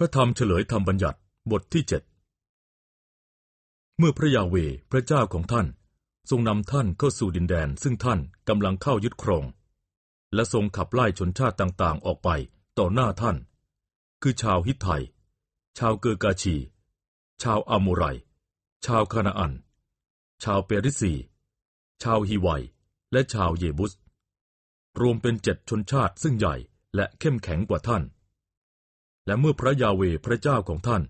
พระธรรมเฉลยธรรมบัญญัติบทที่เจ็ดเมื่อพระยาเวพระเจ้าของท่าน ทรงนำท่านเข้าสู่ดินแดนซึ่งท่านกำลังเข้ายึดครอง และทรงขับไล่ชนชาติต่างๆ ออกไปต่อหน้าท่าน คือชาวฮิตไทย ชาวเกอร์กาชี ชาวอามูไร ชาวคานาอัน ชาวเปริสีชาวฮีไวและชาวเยบุส รวมเป็นเจ็ดชนชาติซึ่งใหญ่และเข้มแข็งกว่าท่าน และเมื่อพระยาเวพระเจ้าของท่าน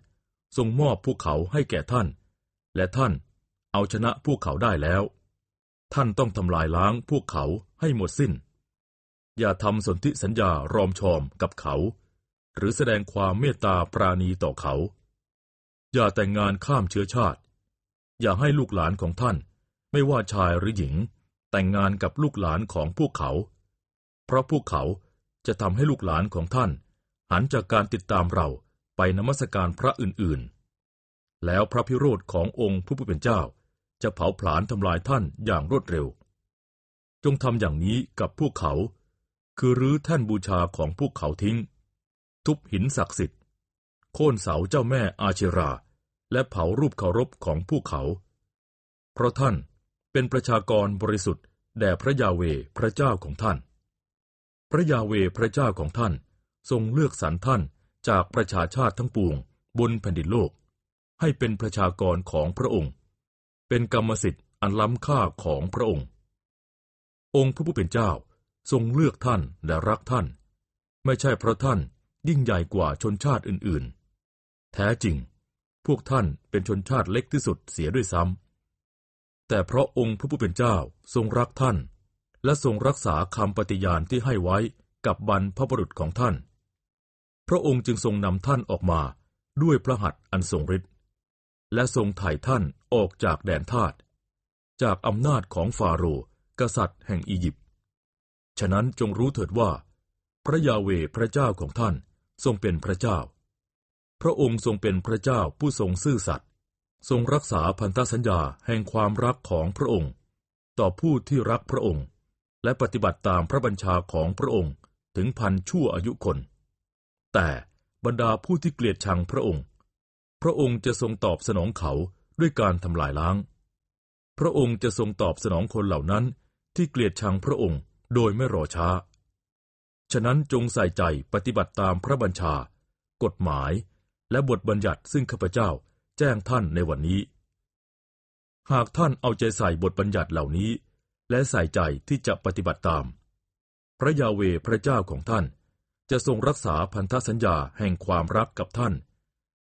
ทรงมอบพวกเขาให้แก่ท่าน และท่านเอาชนะพวกเขาได้แล้ว ท่านต้องทำลายล้างพวกเขาให้หมดสิ้น อย่าทำสนธิสัญญารอมชอมกับเขา หรือแสดงความเมตตาปราณีต่อเขา อย่าแต่งงานข้ามเชื้อชาติ อย่าให้ลูกหลานของท่าน ไม่ว่าชายหรือหญิง แต่งงานกับลูกหลานของพวกเขา เพราะพวกเขาจะทำให้ลูกหลานของท่าน หันจากการติดตามเราไปนมัสการพระอื่นๆ แล้วพระพิโรธขององค์ผู้เป็นเจ้า จะเผาผลาญทำลายท่านอย่างรวดเร็ว จงทำอย่างนี้กับพวกเขา คือรื้อแท่นบูชาของพวกเขาทิ้ง ทุบหินศักดิ์สิทธิ์ โค่นเสาเจ้าแม่อาเชรา และเผารูปเคารพของพวกเขา เพราะท่านเป็นประชากรบริสุทธิ์แด่พระยาเวพระเจ้าของท่าน พระยาเวพระเจ้าของท่าน ทรงเลือกสรรท่านจากประชาชาติทั้งปวงบนแผ่นดินโลก ให้เป็นประชากรของพระองค์ เป็นกรรมสิทธิ์อันล้ำค่าของพระองค์ องค์พระผู้เป็นเจ้าทรงเลือกท่านและรักท่าน ไม่ใช่เพราะท่านยิ่งใหญ่กว่าชนชาติอื่นๆ แท้จริง พวกท่านเป็นชนชาติเล็กที่สุดเสียด้วยซ้ำ แต่เพราะองค์พระผู้เป็นเจ้าทรงรักท่าน และทรงรักษาคำปฏิญาณที่ให้ไว้กับบรรพบุรุษของท่าน พระองค์จึงทรงนำท่านออกมาด้วยพระหัตถ์อันทรงฤทธิ์และทรงถ่ายท่านออกจากแดนทาสจากอำนาจของฟาโรห์กษัตริย์แห่งอียิปต์ฉะนั้นจงรู้เถิดว่า พระยาเวพระเจ้าของท่านทรงเป็นพระเจ้า พระองค์ทรงเป็นพระเจ้าผู้ทรงซื่อสัตย์ทรงรักษาพันธสัญญาแห่งความรักของพระองค์ ต่อผู้ที่รักพระองค์ และปฏิบัติตามพระบัญชาของพระองค์ถึงพันชั่วอายุคน แต่บรรดาผู้ที่เกลียดชังพระองค์ พระองค์จะทรงตอบสนองเขาด้วยการทำลายล้าง พระองค์จะทรงตอบสนองคนเหล่านั้นที่เกลียดชังพระองค์โดยไม่รอช้า ฉะนั้นจงใส่ใจปฏิบัติตามพระบัญชา กฎหมาย และบทบัญญัติซึ่งข้าพเจ้าแจ้งท่านในวันนี้ หากท่านเอาใจใส่บทบัญญัติเหล่านี้ และใส่ใจที่จะปฏิบัติตาม พระยาเวพระเจ้าของท่าน จะทรงรักษาพันธสัญญาแห่งความรักกับท่าน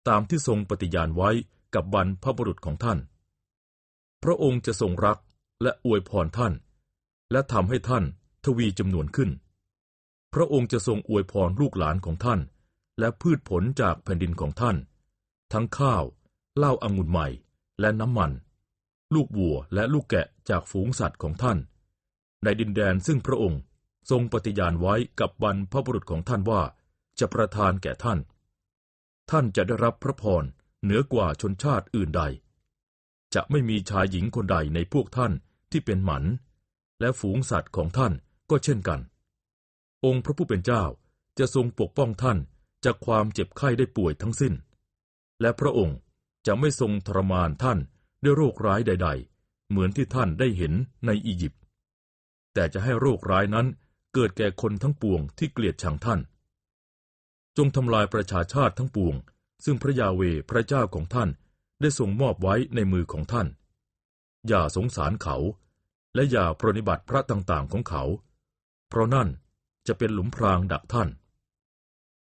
ตามที่ทรงปฏิญาณไว้กับบรรพบุรุษของท่าน พระองค์จะทรงรักและอวยพรท่าน และทำให้ท่านทวีจำนวนขึ้น พระองค์จะทรงอวยพรลูกหลานของท่าน และพืชผลจากแผ่นดินของท่าน ทั้งข้าวเหล้าอางุ่นใหม่และน้ำมัน ลูกวัวและลูกแกะจากฝูงสัตว์ของท่าน ในดินแดนซึ่งพระองค์ ทรงปฏิญาณไว้กับบรรพบุรุษของท่านว่า จะประทานแก่ท่าน ท่านจะได้รับพระพรเหนือกว่าชนชาติอื่นใด จะไม่มีชายหญิงคนใดในพวกท่านที่เป็นหมัน และฝูงสัตว์ของท่านก็เช่นกัน องค์พระผู้เป็นเจ้าจะทรงปกป้องท่านจากความเจ็บไข้ได้ป่วยทั้งสิ้น และพระองค์จะไม่ทรงทรมานท่านด้วยโรคร้ายใด ๆ เหมือนที่ท่านได้เห็นในอียิปต์ แต่จะให้โรคร้ายนั้น เกิดแก่คนทั้งปวงที่เกลียดชังท่าน จงทำลายประชาชาติทั้งปวง ซึ่งพระยาเวพระเจ้าของท่านได้ทรงมอบไว้ในมือของท่าน อย่าสงสารเขา และอย่าปรนิบัติพระต่างๆของเขา เพราะนั่นจะเป็นหลุมพรางดักท่าน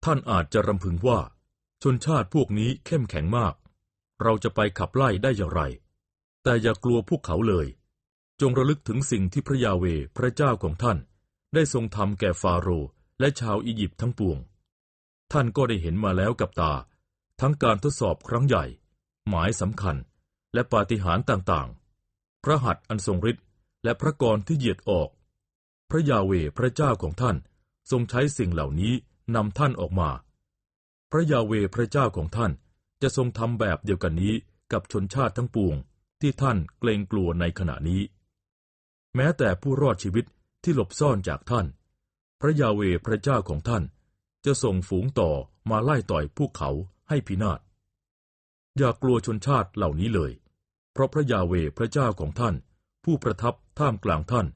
ท่านอาจจะรำพึงว่า ชนชาติพวกนี้เข้มแข็งมาก เราจะไปขับไล่ได้อย่างไร แต่อย่ากลัวพวกเขาเลย จงระลึกถึงสิ่งที่พระยาเวพระเจ้าของท่าน ได้ทรงทำแก่ฟาโรห์และชาวอียิปต์ทั้งปวง ท่านก็ได้เห็นมาแล้วกับตา ทั้งการทดสอบครั้งใหญ่ หมายสำคัญ และปาฏิหาริย์ต่างๆ พระหัตถ์อันทรงฤทธิ์และพระกรที่เหยียดออก พระยาเวพระเจ้าของท่านทรงใช้สิ่งเหล่านี้นำท่านออกมา พระยาเวพระเจ้าของท่านจะทรงทำแบบเดียวกันนี้กับชนชาติทั้งปวงที่ท่านเกรงกลัวในขณะนี้ แม้แต่ผู้รอดชีวิต ที่หลบซ่อนจากท่าน พระยาเวพระเจ้าของท่าน จะส่งฝูงต่อมาไล่ต่อยพวกเขาให้พินาศ อย่ากลัวชนชาติเหล่านี้เลย เพราะพระยาเวพระเจ้าของท่าน ผู้ประทับท่ามกลางท่าน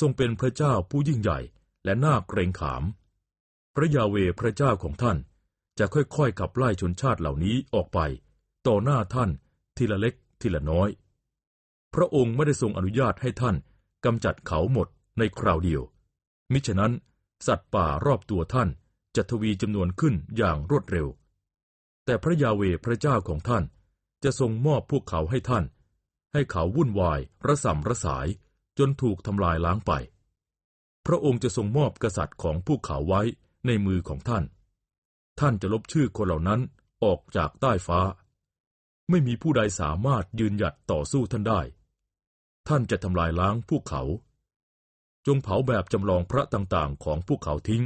ทรงเป็นพระเจ้าผู้ยิ่งใหญ่และน่าเกรงขาม พระยาเวพระเจ้าของท่าน จะค่อยๆขับไล่ชนชาติเหล่านี้ออกไป ต่อหน้าท่านทีละเล็กทีละน้อย พระองค์ไม่ได้ทรงอนุญาตให้ท่านกำจัดเขาหมด ในคราวเดียว มิฉะนั้น สัตว์ป่ารอบตัวท่านจะทวีจำนวนขึ้นอย่างรวดเร็ว แต่พระยาเวพระเจ้าของท่านจะทรงมอบพวกเขาให้ท่าน ให้เขาวุ่นวายระสำระสายจนถูกทำลายล้างไป พระองค์จะทรงมอบกษัตริย์ของพวกเขาไว้ในมือของท่าน ท่านจะลบชื่อคนเหล่านั้นออกจากใต้ฟ้า ไม่มีผู้ใดสามารถยืนหยัดต่อสู้ท่านได้ ท่านจะทำลายล้างพวกเขา จงเผาแบบจำลองพระต่างๆ ของพวกเขาทิ้ง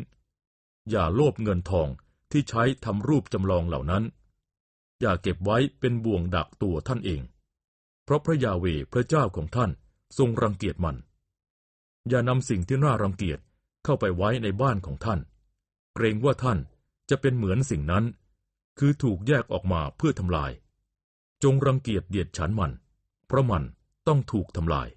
อย่าโลภเงินทองที่ใช้ทำรูปจำลองเหล่านั้น อย่าเก็บไว้เป็นบ่วงดักตัวท่านเอง เพราะพระยาเวพระเจ้าของท่านทรงรังเกียจมัน อย่านำสิ่งที่น่ารังเกียจเข้าไปไว้ในบ้านของท่าน เกรงว่าท่านจะเป็นเหมือนสิ่งนั้น คือถูกแยกออกมาเพื่อทำลาย จงรังเกียจเดียดฉันมัน เพราะมันต้องถูกทำลาย